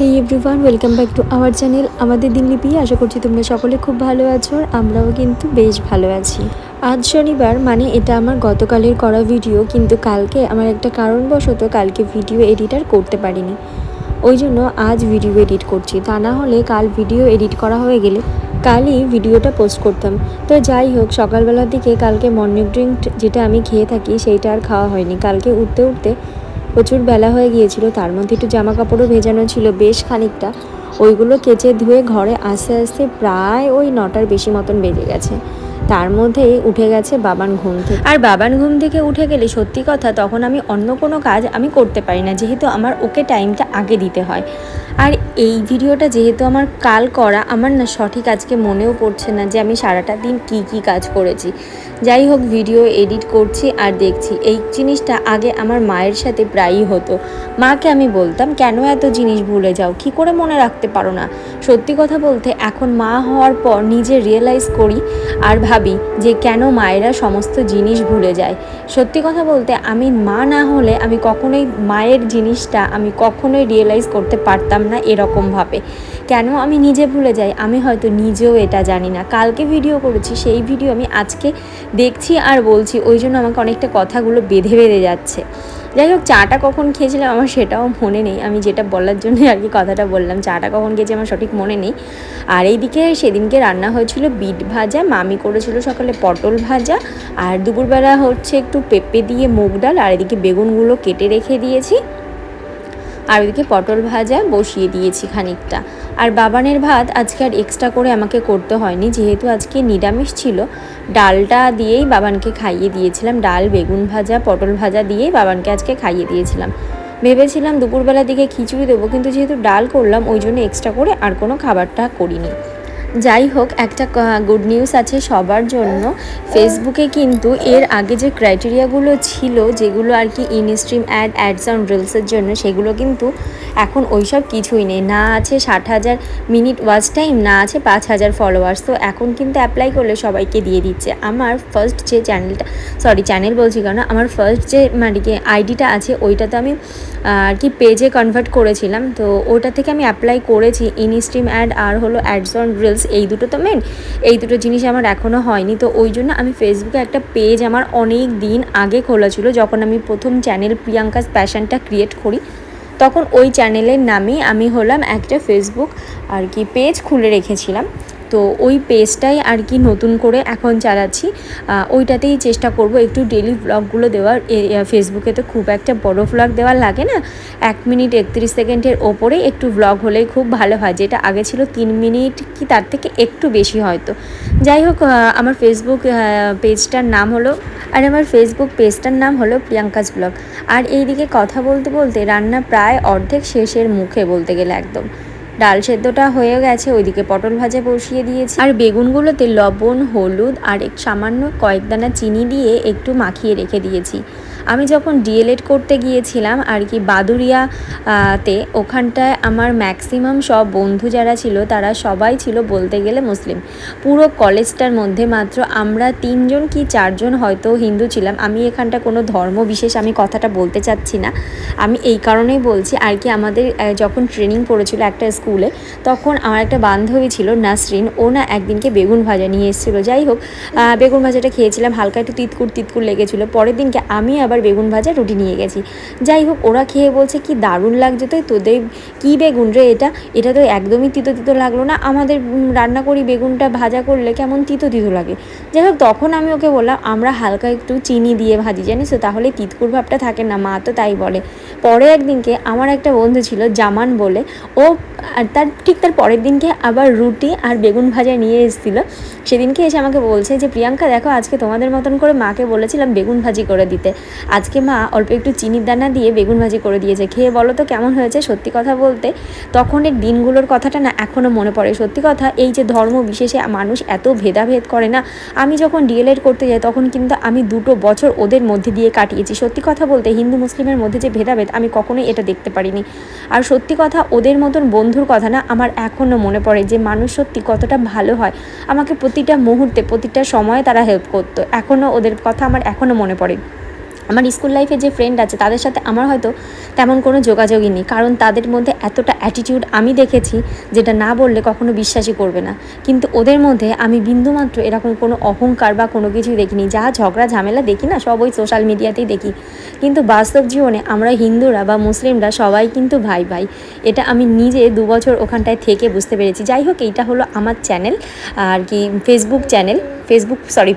Hey everyone welcome back to our channel আমাদের দিনলিপি আশা করছি তোমরা সকলে খুব ভালো আছো আর আমরাও কিন্তু বেশ ভালো আছি। আজ শনিবার মানে এটা আমার গতকালের করা ভিডিও, কিন্তু কালকে আমার একটা কারণবশত কালকে ভিডিও এডিটার করতে পারিনি। ওই জন্য আজ ভিডিও এডিট করছি। তা না হলে কাল ভিডিও এডিট করা হয়ে গেলে কালই ভিডিওটা পোস্ট করতাম। তো যাই হোক, সকালবেলার দিকে কালকে মর্নিং ড্রিঙ্ক যেটা আমি খেয়ে থাকি, সেইটা আর খাওয়া হয়নি। কালকে উঠতে উঠতে প্রচুর বেলা হয়ে গিয়েছিল, তার মধ্যে একটু জামা কাপড়ও ভেজানো ছিল, বেশ খানিকটা। ওইগুলো কেচে ধুয়ে ঘরে আস্তে আস্তে প্রায় ওই নটার বেশি মতন বেজে গেছে। তার মধ্যেই উঠে গেছে বাবান ঘুম থেকে। আর বাবান ঘুম থেকে উঠে গেলে সত্যি কথা, তখন আমি অন্য কোনো কাজ আমি করতে পারি না, যেহেতু আমার ওকে টাইমটা আগে দিতে হয়। আর এই ভিডিওটা যেহেতু আমার কাল করা, আমার না সঠিক আজকে মনেও পড়ছে না যে আমি সারাটা দিন কি কি কাজ করেছি। যাই হোক ভিডিও এডিট করছি আর দেখছি। এই জিনিসটা আগে আমার মায়ের সাথে প্রায়ই হতো। মাকে আমি বলতাম, কেন এত জিনিস ভুলে যাও? কি করে মনে রাখতে পারো না? সত্যি কথা বলতে, এখন মা হওয়ার পর নিজে রিয়েলাইজ করি আর ভাবি যে কেন মায়েরা সমস্ত জিনিস ভুলে যায়। সত্যি কথা বলতে, আমি মা না হলে আমি কখনোই মায়ের জিনিসটা আমি কখনোই রিয়েলাইজ করতে পারতাম না এরকমভাবে। কেন আমি নিজে ভুলে যাই? আমি হয়তো নিজেও এটা জানি না। কালকে ভিডিও করেছি, সেই ভিডিও আমি আজকে দেখছি আর বলছি, ওই জন্য আমাকে অনেকটা কথাগুলো বেঁধে বেঁধে যাচ্ছে। যাই হোক, চাটা কখন খেয়েছিলাম আমার সেটাও মনে নেই। আমি যেটা বলার জন্য আর কি কথাটা বললাম, চাটা কখন খেয়েছি আমার সঠিক মনে নেই। আর এইদিকে সেদিনকে রান্না হয়েছিল বিট ভাজা, মামি করেছিল সকালে পটল ভাজা, আর দুপুরবেলা হচ্ছে একটু পেঁপে দিয়ে মুগ ডাল, আর এদিকে বেগুনগুলো কেটে রেখে দিয়েছি। আর ওইদিকে পটল ভাজা বসিয়ে দিয়েছি খানিকটা। আর বাবানের ভাত আজকে আর এক্সট্রা করে আমাকে করতে হয়নি, যেহেতু আজকে নিরামিষ ছিল। ডালটা দিয়েই বাবানকে খাইয়ে দিয়েছিলাম, ডাল, বেগুন ভাজা, পটল ভাজা দিয়েই বাবানকে আজকে খাইয়ে দিয়েছিলাম। ভেবেছিলাম দুপুরবেলার দিকে খিচুড়ি দেবো, কিন্তু যেহেতু ডাল করলাম, ওই জন্য এক্সট্রা করে আর কোনো খাবারটা করিনি। যাই হোক, একটা গুড নিউজ আছে সবার জন্য। ফেসবুকে কিন্তু এর আগে যে ক্রাইটেরিয়াগুলো ছিল, যেগুলো আর কি ইনস্ট্রিম অ্যাড অ্যাডস অন রিলসের জন্য, সেগুলো কিন্তু এখন ওইসব কিছুই নেই। না আছে ষাট হাজার মিনিট ওয়াচ টাইম না আছে পাঁচ হাজার ফলোয়ার্স তো এখন কিন্তু অ্যাপ্লাই করলে সবাইকে দিয়ে দিচ্ছে। আমার ফার্স্ট যে চ্যানেলটা সরি চ্যানেল বলছি কেন, আমার ফার্স্ট যে মানে কি আইডিটা আছে, ওইটাতে আমি আর কি পেজে কনভার্ট করেছিলাম। তো ওটা থেকে আমি অ্যাপ্লাই করেছি ইনস্ট্রিম অ্যাড আর হলো অ্যাডস অন রিলস এই দুটো তো মেন এই দুটো জিনিস আমার এখনও হয়নি। তো ওই জন্য আমি ফেসবুকে একটা পেজ আমার অনেক দিন আগে খোলা ছিল, যখন আমি প্রথম চ্যানেল প্রিয়াঙ্কাস প্যাশনটা ক্রিয়েট করি, তখন ওই চ্যানেলের নামে আমি হলাম একটা ফেসবুক আর কি পেজ খুলে রেখেছিলাম। তো ওই পেজটাই আর কি নতুন করে এখন চালাচ্ছি। ওইটাতেই চেষ্টা করব একটু ডেলি ব্লগগুলো দেওয়ার। ফেসবুকে তো খুব একটা বড় ব্লগ দেওয়ার লাগে না। এক মিনিট একত্রিশ সেকেন্ডের ওপরেই একটু ব্লগ হলেই খুব ভালো হয়। যেটা আগে ছিল তিন মিনিট কি তার থেকে একটু বেশি হয়তো। যাই হোক আমার ফেসবুক পেজটার নাম হলো আর আমার ফেসবুক পেজটার নাম হলো প্রিয়াঙ্কাস ব্লগ আর এইদিকে কথা বলতে বলতে রান্না প্রায় অর্ধেক শেষের মুখে বলতে গেলে একদম। ডাল সেদ্ধটা হয়ে গেছে, ওইদিকে পটল ভাজা বসিয়ে দিয়েছি। আর বেগুনগুলোতে লবণ, হলুদ আর এক সামান্য কয়েক দানা চিনি দিয়ে একটু মাখিয়ে রেখে দিয়েছি। আমি যখন ডিএলএড করতে গিয়েছিলাম আর কি বাদুরিয়া তে ওখানটায় আমার ম্যাক্সিমাম সব বন্ধু যারা ছিল তারা সবাই ছিল বলতে গেলে মুসলিম। পুরো কলেজটার মধ্যে মাত্র আমরা তিনজন কি চারজন হয়তো হিন্দু ছিলাম। আমি এখানটা কোনো ধর্ম বিশেষ আমি কথাটা বলতে চাচ্ছি না। আমি এই কারণেই বলছি, আর কি আমাদের যখন ট্রেনিং পড়েছিল একটা স্কুলে তখন আমার একটা বান্ধবী ছিল নাসরিন, ও না একদিনকে বেগুন ভাজা নিয়ে এসেছিল। যাই হোক বেগুন ভাজাটা খেয়েছিলাম, হালকা একটু তিতকুর তিতকুর লেগেছিলো। পরের দিনকে আমি আবার আবার বেগুন ভাজা রুটি নিয়ে গেছি। যাই হোক, ওরা খেয়ে বলছে, কি দারুণ লাগছে তো তোদের কী বেগুন রে এটা? এটা তো একদমই তিতো তিতো লাগল না। আমাদের রান্না করি বেগুনটা ভাজা করলে কেমন তিতো তিতো লাগে। যাই হোক, তখন আমি ওকে বললাম, আমরা হালকা একটু চিনি দিয়ে ভাজি, জানিস তো? তাহলে তিতকুর ভাবটা থাকে না, মা তো তাই বলে। পরে একদিনকে আমার একটা বন্ধু ছিল, জামান বলে, ও তার, ঠিক তার পরের দিনকে আবার রুটি আর বেগুন ভাজা নিয়ে এসেছিল। সেদিনকে এসে আমাকে বলছে যে, প্রিয়াঙ্কা, দেখো, আজকে তোমাদের মতন করে মাকে বলেছিলাম বেগুন ভাজি করে দিতে। আজকে মা অল্প একটু চিনির দানা দিয়ে বেগুন ভাজি করে দিয়েছে। খেয়ে বলো তো কেমন হয়েছে? সত্যি কথা বলতে, তখনের দিনগুলোর কথাটা না এখনও মনে পড়ে। সত্যি কথা, এই যে ধর্ম বিশেষে মানুষ এত ভেদাভেদ করে না, আমি যখন ডিএলএড করতে যাই তখন কিন্তু আমি দুটো বছর ওদের মধ্যে দিয়ে কাটিয়েছি। সত্যি কথা বলতে, হিন্দু মুসলিমের মধ্যে যে ভেদাভেদ, আমি কখনোই এটা দেখতে পারিনি। আর সত্যি কথা, ওদের মতন বন্ধুর কথা না আমার এখনও মনে পড়ে যে মানুষ সত্যি কতটা ভালো হয়। আমাকে প্রতিটা মুহূর্তে, প্রতিটা সময়ে তারা হেল্প করতো। এখনও ওদের কথা আমার এখনও মনে পড়ে। আমার স্কুল লাইফে যে ফ্রেন্ড আছে, তাদের সাথে আমার হয়তো তেমন কোনো যোগাযোগই নেই। কারণ তাদের মধ্যে এতটা অ্যাটিটিউড আমি দেখেছি, যেটা না বললে কখনো বিশ্বাসই করবে না। কিন্তু ওদের মধ্যে আমি বিন্দুমাত্র এরকম কোনো অহংকার বা কোনো কিছুই দেখিনি। যা ঝগড়া ঝামেলা দেখি না, সব ওই সোশ্যাল মিডিয়াতেই দেখি। কিন্তু বাস্তব জীবনে আমরা হিন্দুরা বা মুসলিমরা সবাই কিন্তু ভাই ভাই। এটা আমি নিজে দু বছর ওখানটায় থেকে বুঝতে পেরেছি। যাই হোক, এইটা হলো আমার চ্যানেল আর কি ফেসবুক চ্যানেল ফেসবুক সরি